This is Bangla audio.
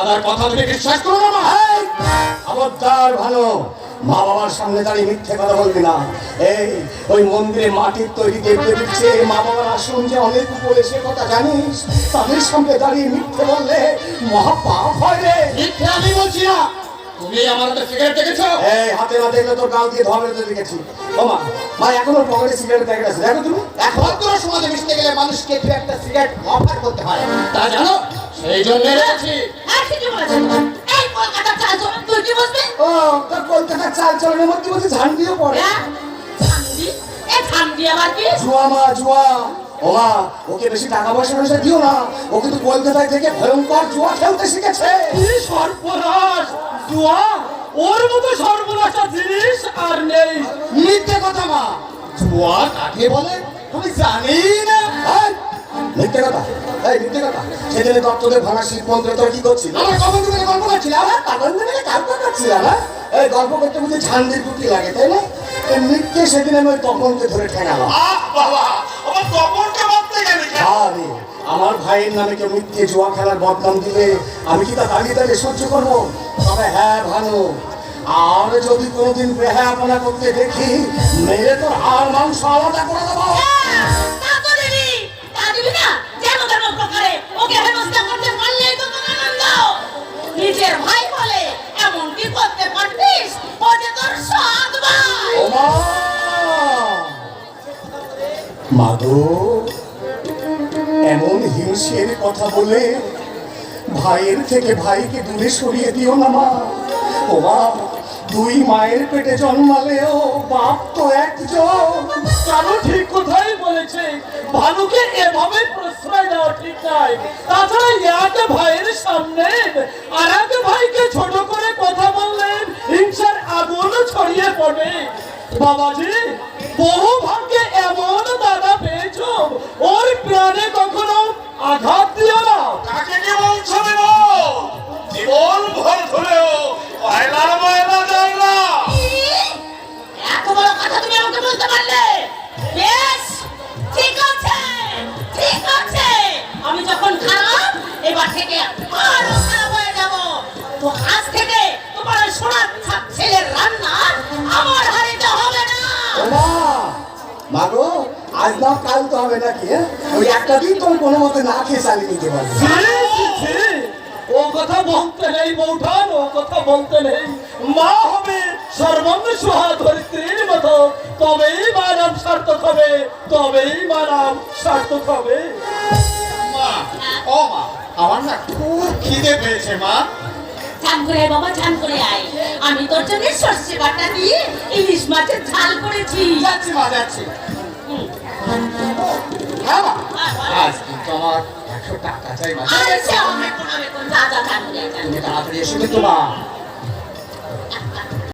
দাদার কথা তুমি বিশ্বাস করো না এই, খবরদার ভালো মা বাবার সামনে দাঁড়িয়ে মিথ্যে কথা বলবি না। এই ওই মন্দিরে মাটির তৈরি দেখতে দিচ্ছে মা বাবার আসন যে অনেক উপরে সে কথা জানিস? তাদের সামনে দাঁড়িয়ে মিথ্যে বললে মহা পাপ হয় রে। মিথ্যে আমি বলছি না। তুমি আমার হাতে সিগারেট দেখেছ? এই হাতে না দেখলে তোর গাল দিয়ে ধরে তো দেখেছি। মা এখনও পকেটে সিগারেট প্যাকেট আছে দেখো তুমি। ভদ্র সমাজে মিশতে গেলে মানুষকে দু একটা সিগারেট অফার করতে হয়। তা জানো? সেই জন্য কলকাতার চাল চলনের মধ্যে বলছে পড়ে। হ্যাঁ? জুয়া মা জুয়া ওকে বেশি টাকা পয়সা পয়সা দিও না। ও কিন্তু কলকাতায় থেকে ভয়ঙ্কর জুয়া খেলতে শিখেছে। সর্বনাশ! জুয়া? ওর মতো সর্বনাশা জিনিস আর নেই। মিথ্যে কথা মা। জুয়া কাকে বলে? তুমি জানি না। মিথ্যে কথা। এই মিথ্যে কথা। সেদিন দত্তদের ভাঙা শিব মন্দিরে তোরা কি করছিস আমার কখন তুমি গল্প করছিলাম হ্যাঁ তখন তুমি গল্প করছিলাম হ্যাঁ এই গল্প করতে বুঝি ঝান্ডির কুটি লাগে তাই না? এই মিথ্যে সেদিন আমি ওই তপনকে ধরে ঠেঙালাম। বাবা আমার কবরকে মারতে গেলে আরে আমার ভাইয়ের নামে কেউ মিথ্যে জুয়া খেলার বদনাম দিলে আমি কি তা দাঁড়িয়ে দাঁড়িয়ে সহ্য করব? তবে হ্যাঁ ভালো আর যদি কোনোদিন বেহায়াপনা করতে দেখি মেরে তোর আর মাংস আলাদা করে দিবি। মাধো এমন হিংসের কথা বলে ভাইয়ের থেকে ভাইকে দূরে সরিয়ে দিও না মা। ও মা, দুই মায়ের পেটে বাপ তো একজন। কারও ঠিক কথাই বলেছে, ভানুকে এভাবে প্রশ্রয় দেওয়া ঠিক নয়। তাছাড়া এক ভাইয়ের সামনে আর এক ভাইকে ছোট করে কথা বললেন, হিংসার আগুন ছড়িয়ে পড়বে। বাবাজি, বহু ভাগ্যে এমন ওর প্রাণে কখনো আঘাত দিও না। কাকে কি বলছো দেব জীবন ভর ধরেও পয়লা ময়লা যায় না। এত বড় কথা তুমি আমাকে বলতে পারলে? বেশ ঠিক আছে ঠিক আছে। আমি যখন খারাপ এবার থেকে আরও খারাপ হয়ে যাব। তো আজ থেকে তোমার সোনার ছেলের রান্না আমার হাড়িতে হবে না। মা মাগো আজ না কাল তো হবে নাকি হ্যাঁ? ওই একটা দিন তুমি কোনো মতে না খেয়ে চালিয়ে নিতে পারবে। ও কথা বলতে নেই বৌঠান ও কথা বলতে নেই। মা হবে সর্বঙ্গ সুহা ধরিত্রীর মতো। তবেই মানব সার্থক হবে তবেই মানব সার্থক হবে। মা ও মা আমার না খুব খিদে পেয়েছে মা। চান করে বাবা চান করে আয়। আমি তোর জন্য সর্ষে বাটা দিয়ে ইলিশ মাছের ঝাল করেছি। যাচ্ছি মা যাচ্ছি। হ্যাঁ। আজ কিন্তু আমার একশো টাকা চাই মা আরে সে আমার কোনো বেতন যা যা চান করে আয়, চান তুমি তাড়াতাড়ি এসে কিন্তু